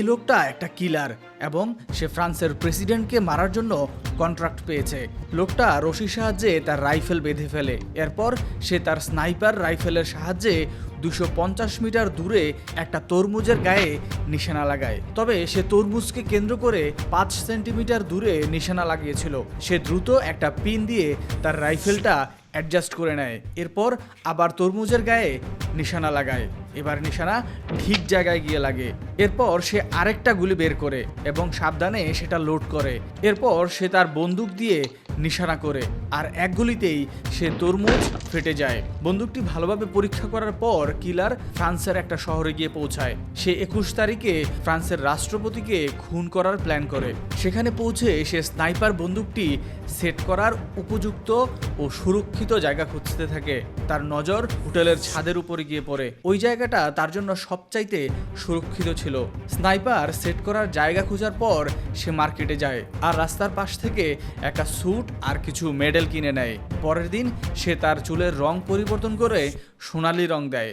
এই লোকটা একটা কিলার এবং সে ফ্রান্সের প্রেসিডেন্টকে মারার জন্য কন্ট্রাক্ট পেয়েছে। লোকটা রশির সাহায্যে তার রাইফেল বেঁধে ফেলে। এরপর সে তার স্নাইপার রাইফেলের সাহায্যে দুশো মিটার দূরে একটা তরমুজের গায়ে নিশানা লাগায়। তবে সে তরমুজকে কেন্দ্র করে পাঁচ সেন্টিমিটার দূরে নিশানা লাগিয়েছিল। সে দ্রুত একটা পিন দিয়ে তার রাইফেলটা অ্যাডজাস্ট করে নেয়। এরপর আবার তরমুজের গায়ে নিশানা লাগায়। এবার নিশানা ঠিক জায়গায় গিয়ে লাগে। এরপর সে আরেকটা গুলি বের করে এবং সাবধানে সেটা লোড করে। এরপর সে তার বন্দুক দিয়ে নিশানা করে, আর এক গুলিতেই সে তরমুজ ফেটে যায়। বন্দুকটি ভালোভাবে পরীক্ষা করার পর কিলার ফ্রান্সের একটা শহরে গিয়ে পৌঁছায়। সে একুশ তারিখে ফ্রান্সের রাষ্ট্রপতিকে খুন করার প্ল্যান করে। সেখানে পৌঁছে সে স্নাইপার বন্দুকটি সেট করার উপযুক্ত ও সুরক্ষিত জায়গা খুঁজতে থাকে। তার নজর হোটেলের ছাদের উপরে গিয়ে পড়ে। ওই জায়গাটা তার জন্য সবচাইতে সুরক্ষিত ছিল। স্নাইপার সেট করার জায়গা খোঁজার পর সে মার্কেটে যায়, আর রাস্তার পাশ থেকে একটা স্যুট আর কিছু মেডেল কিনে নেয়। পরের দিন সে তার চুলের রং পরিবর্তন করে সোনালি রং দেয়।